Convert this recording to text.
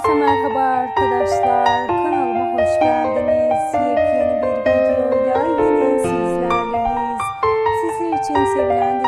Herkese merhaba arkadaşlar. Kanalıma hoş geldiniz. Yepyeni bir videoyla yine sizlerleyiz. Sizler için sevilen